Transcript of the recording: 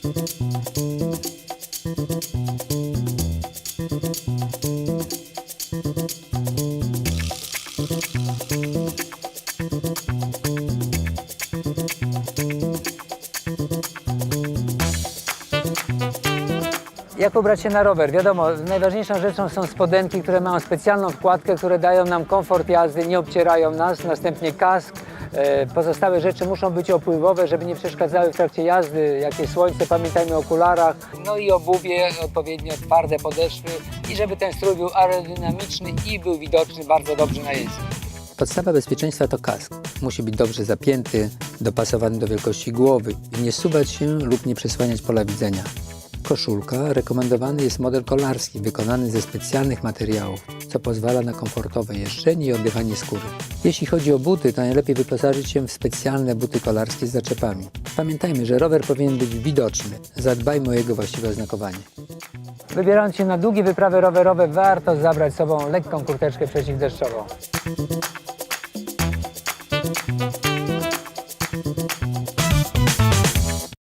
Jak ubrać się na rower? Wiadomo, najważniejszą rzeczą są spodenki, które mają specjalną wkładkę, które dają nam komfort jazdy, nie obcierają nas. Następnie kask. E, Pozostałe rzeczy muszą być opływowe, żeby nie przeszkadzały w trakcie jazdy. Jakieś słońce, pamiętajmy o okularach. No i obuwie, odpowiednio twarde podeszwy i żeby ten strój był aerodynamiczny i był widoczny bardzo dobrze na jeździe. Podstawa bezpieczeństwa to kask. Musi być dobrze zapięty, dopasowany do wielkości głowy i nie suwać się lub nie przesłaniać pola widzenia koszulka rekomendowany jest model kolarski wykonany ze specjalnych materiałów, co pozwala na komfortowe jeżdżenie i oddychanie skóry. Jeśli chodzi o buty, to najlepiej wyposażyć się w specjalne buty kolarskie z zaczepami. Pamiętajmy, że rower powinien być widoczny. Zadbajmy o jego właściwe oznakowanie. Wybierając się na długie wyprawy rowerowe, warto zabrać z sobą lekką kurteczkę przeciwdeszczową.